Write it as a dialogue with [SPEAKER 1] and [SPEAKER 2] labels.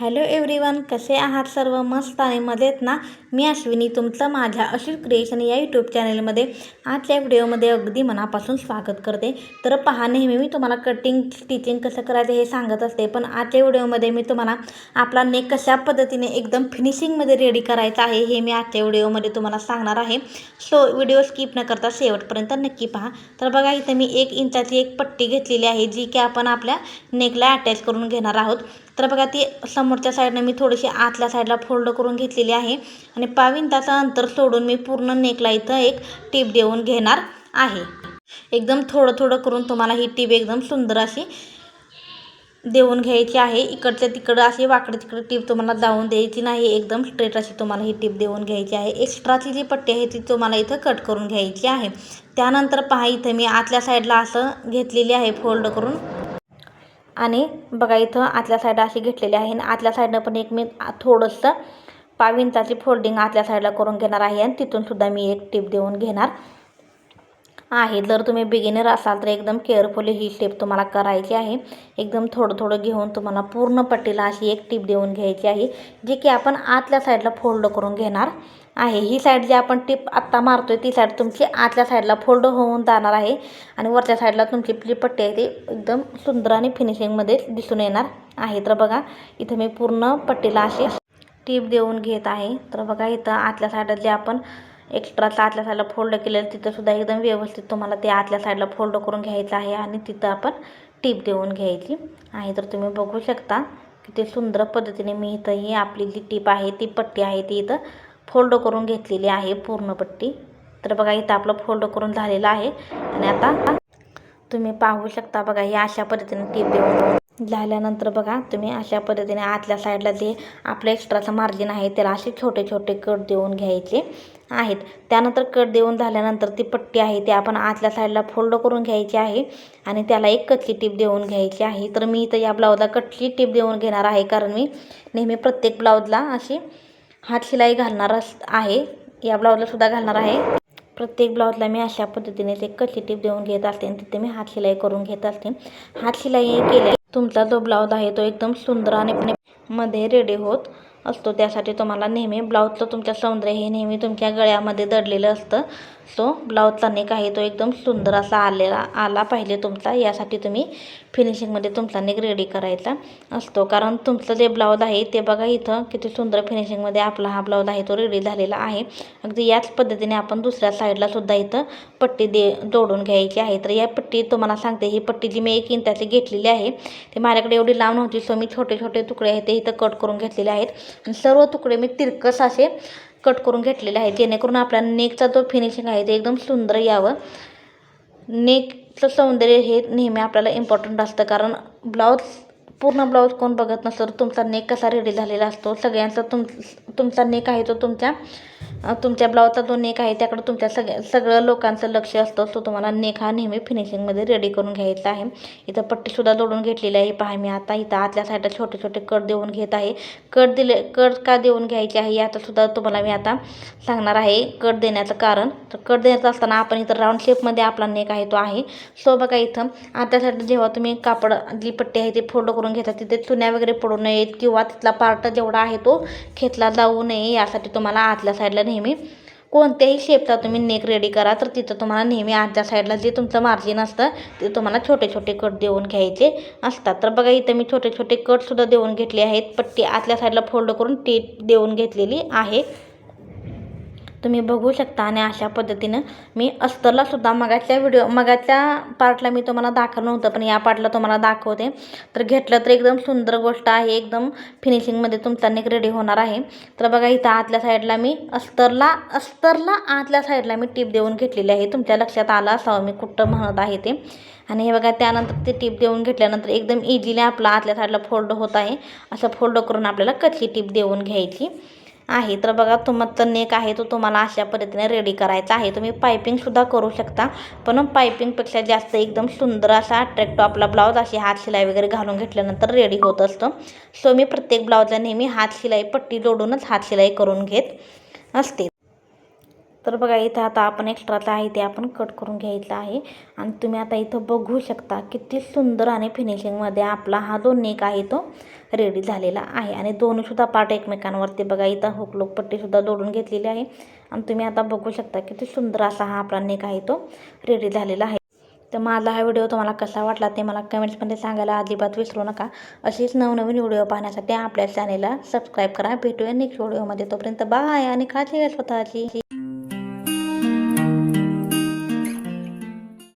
[SPEAKER 1] Hello everyone कसे आहात सर्व? मस्त आणि मजेत ना? मी अश्विनी तुमचं माझ्या अशी क्रिएशन या यूट्यूब चॅनलमध्ये आजच्या व्हिडिओमध्ये अगदी मनापासून स्वागत करते. तर पहा नेहमी मी तुम्हाला कटिंग स्टिचिंग कसं करायचं हे सांगत असते. पण आजच्या व्हिडिओमध्ये मी तुम्हाला आपला नेक कशा पद्धतीने एकदम फिनिशिंगमध्ये रेडी करायचा आहे हे मी आजच्या व्हिडिओमध्ये तुम्हाला सांगणार आहे. सो व्हिडिओ स्किप न करता शेवटपर्यंत नक्की पहा. तर बघा इथं मी एक इंचाची एक पट्टी घेतलेली आहे जी की आपण आपल्या नेकला अटॅच करून घेणार आहोत. तर बघा ती समोरच्या साईडनं मी थोडीशी आतल्या साईडला फोल्ड करून घेतलेली आहे. आणि पावीन इंचाचं अंतर सोडून मी पूर्ण नेकला इथं एक टीप देऊन घेणार आहे. एकदम थोडं थोडं करून तुम्हाला ही टीप एकदम सुंदर अशी देऊन घ्यायची आहे. इकडच्या तिकडं अशी वाकडं तिकडं टीप तुम्हाला जाऊन द्यायची नाही. एकदम स्ट्रेट अशी तुम्हाला ही टीप देऊन घ्यायची आहे. एक्स्ट्राची जी पट्टी आहे ती तुम्हाला इथं कट करून घ्यायची आहे. त्यानंतर पहा इथं मी आतल्या साईडला असं घेतलेली आहे फोल्ड करून. आणि बघा इथं आतल्या साईड अशी घेतलेली आहे आणि आतल्या साईडनं पण एक मी थोडंसं पाव इंचाची फोल्डिंग आतल्या साईडला करून घेणार आहे आणि तिथूनसुद्धा मी एक टिप देऊन घेणार. आहे. जर तुम्ही बिगिनर असाल तर एकदम केअरफुली ही स्टेप तुम्हाला करायची आहे. एकदम थोडं थोडं घेऊन तुम्हाला पूर्ण पट्टीला अशी एक टीप देऊन घ्यायची आहे जी की आपण आतल्या साईडला फोल्ड करून घेणार आहे. ही साईड जी आपण टिप आत्ता मारतोय ती साईड तुमची आतल्या साईडला फोल्ड होऊन जाणार आहे आणि वरच्या साईडला तुमची जी पट्टी आहे ती एकदम सुंदर आणि फिनिशिंगमध्ये दिसून येणार आहे. तर बघा इथं मी पूर्ण पट्टीला अशी टीप देऊन घेत आहे. तर बघा इथं आतल्या साईडला जे आपण एक्स्ट्राचा आतल्या साईडला फोल्ड केलेलं तिथंसुद्धा एकदम व्यवस्थित तुम्हाला ते आतल्या साईडला फोल्ड करून घ्यायचं आहे आणि तिथं आपण टीप देऊन घ्यायची आहे. तर तुम्ही बघू शकता किती सुंदर पद्धतीने मी इथं ही आपली जी टीप आहे ती पट्टी आहे ती इथं फोल्ड करून घेतलेली आहे पूर्ण पट्टी. तर बघा इथं आपलं फोल्ड करून झालेलं आहे. आणि आता तुम्ही पाहू शकता बघा ही अशा पद्धतीने टीप देऊन झाल्यानंतर बघा तुम्ही अशा पद्धतीने आतल्या साईडला जे आपलं एक्स्ट्राचं मार्जिन आहे त्याला असे छोटे छोटे कट देऊन घ्यायचे. आहेत. त्यानंतर कट देऊन झाल्यानंतर ती पट्टी आहे ती आपण आतल्या साईडला फोल्ड करून घ्यायची आहे आणि त्याला एक कटली टीप देऊन घ्यायची आहे. तर मी इथं या ब्लाऊजला कटली टीप देऊन घेणार आहे कारण मी नेहमी प्रत्येक ब्लाऊजला अशी हात शिलाई घालणार आहे. या ब्लाऊजला सुद्धा घालणार आहे. प्रत्येक ब्लाऊजला मी अशा पद्धतीने ते कटली टीप देऊन घेत असते आणि तिथे मी हात शिलाई करून घेत असते. हात शिलाई केल्या तुमचा जो ब्लाऊज आहे तो एकदम सुंदर आणि मध्ये रेडी होत. असतो. त्यासाठी तुम्हाला नेहमी ब्लाऊजचं तुमच्या सौंदर्य हे नेहमी तुमच्या गळ्यामध्ये दडलेलं असतं. सो ब्लाऊजचा नेक आहे तो एकदम सुंदर असा आलेला आला पाहिजे तुमचा. यासाठी तुम्ही फिनिशिंगमध्ये तुमचा नेक रेडी करायचा असतो. कारण तुमचं जे ब्लाऊज आहे ते बघा इथं किती सुंदर फिनिशिंगमध्ये आपला हा ब्लाऊज आहे तो रेडी झालेला आहे. अगदी याच पद्धतीने आपण दुसऱ्या साईडलासुद्धा इथं पट्टी दे जोडून घ्यायची आहे. तर या पट्टी तुम्हाला सांगते ही पट्टी जी मी एक इंचाची घेतलेली आहे ते माझ्याकडे एवढी लांब नव्हती. सो मी छोटे छोटे तुकडे आहेत ते इथं कट करून घेतलेले आहेत. आणि सर्व तुकडे मी तिरकस असे कट करून घेतलेले आहेत. जेणेकरून आपल्या नेकचा जो फिनिशिंग आहे ते एकदम सुंदर यावं. नेकचं सौंदर्य हे नेहमी आपल्याला इम्पॉर्टंट असतं. कारण ब्लाऊज पूर्ण ब्लाऊज कोण बघत नसतं तुमचा नेक कसा रेडी झालेला असतो? सगळ्यांचा तुम तुमचा नेक आहे तो तुमच्या तुमच्या ब्लाऊजचा जो नेक आहे त्याकडे तुमच्या सगळ्या सगळं लोकांचं लक्ष असतं सो तुम्हाला नेक हा नेहमी फिनिशिंगमध्ये रेडी करून घ्यायचा आहे. इथं पट्टीसुद्धा जोडून घेतलेली आहे. पहा मी आता इथं आतल्या साईडला छोटे छोटे कट देऊन घेत आहे. कट दिले कट का देऊन घ्यायचे आहे याचंसुद्धा तुम्हाला मी आता सांगणार आहे. कट देण्याचं कारण तर कट देण्याचं असताना आपण इथं राऊंड शेपमध्ये आपला नेक आहे तो आहे. सो बघा इथं आतल्या साईडला जेव्हा तुम्ही कापड जी पट्टी आहे ती फोल्ड करून घेता तिथे चुन्या वगैरे पडू नयेत किंवा तिथला पार्ट जेवढा आहे तो खेचला जाऊ नये यासाठी तुम्हाला आतल्या साईडला नेहमी कोणत्याही शेपचा तुम्ही नेक रेडी करा तर तिथं तुम्हाला नेहमी आजच्या साईडला जे तुमचं मार्जिन असतं ते तुम्हाला छोटे छोटे कट देऊन घ्यायचे असतात. तर बघा इथं मी छोटे छोटे कटसुद्धा देऊन घेतले आहेत. पट्टी आतल्या साईडला फोल्ड करून टीप देऊन घेतलेली आहे. तुम्ही बघू शकता आणि अशा पद्धतीनं मी अस्तरलासुद्धा मगाच्या व्हिडिओ मगाच्या पार्टला मी तुम्हाला दाखवलं नव्हतं पण या पार्टला तुम्हाला दाखवते. तर घेतलं तर एकदम सुंदर गोष्ट आहे एकदम फिनिशिंगमध्ये तुमचा नेक रेडी होणार आहे. तर बघा इथं आतल्या साईडला मी अस्तरला अस्तरला आतल्या साईडला मी टीप देऊन घेतलेली आहे. तुमच्या लक्षात आलं असावं मी कुठं म्हणत आहे ते. आणि हे बघा त्यानंतर ते टीप देऊन घेतल्यानंतर एकदम इझिली आपला आतल्या साईडला फोल्ड होत आहे. असं फोल्ड करून आपल्याला कच्ची टीप देऊन घ्यायची. आहे. तर बघा तुम्हाला नेक आहे तो तुम्हाला अशा पद्धतीने रेडी करायचा आहे. तुम्ही पायपिंगसुद्धा करू शकता. पण पायपिंगपेक्षा जास्त एकदम सुंदर असा अट्रॅक्टिव्ह आपला ब्लाऊज अशी हात शिलाई वगैरे घालून घेतल्यानंतर रेडी होत असतो. सो मी प्रत्येक ब्लाऊजला नेहमी हात शिलाई पट्टी जोडूनच हात शिलाई करून घेत असते. तर बघा इथं आता आपण एक्स्ट्राचं आहे ते आपण कट करून घ्यायचं आहे. आणि तुम्ही आता इथं बघू शकता किती सुंदर आणि फिनिशिंगमध्ये आपला हा दोन नेक आहे तो रेडी झालेला आहे. आणि दोन्हीसुद्धा पार्ट एकमेकांवरती बघा इथं हुकलोक पट्टीसुद्धा जोडून घेतलेली आहे. आणि तुम्ही आता बघू शकता किती सुंदर असा हा आपला नेक आहे तो रेडी झालेला आहे. तर माझा हा व्हिडिओ तुम्हाला कसा वाटला ते मला कमेंट्समध्ये सांगायला अजिबात विसरू नका. अशीच नवनवीन व्हिडिओ पाहण्यासाठी आपल्या चॅनेलला सबस्क्राईब करा. भेटूया नेक्स्ट व्हिडिओमध्ये तोपर्यंत बाय आणि काळजी घ्या स्वतःची.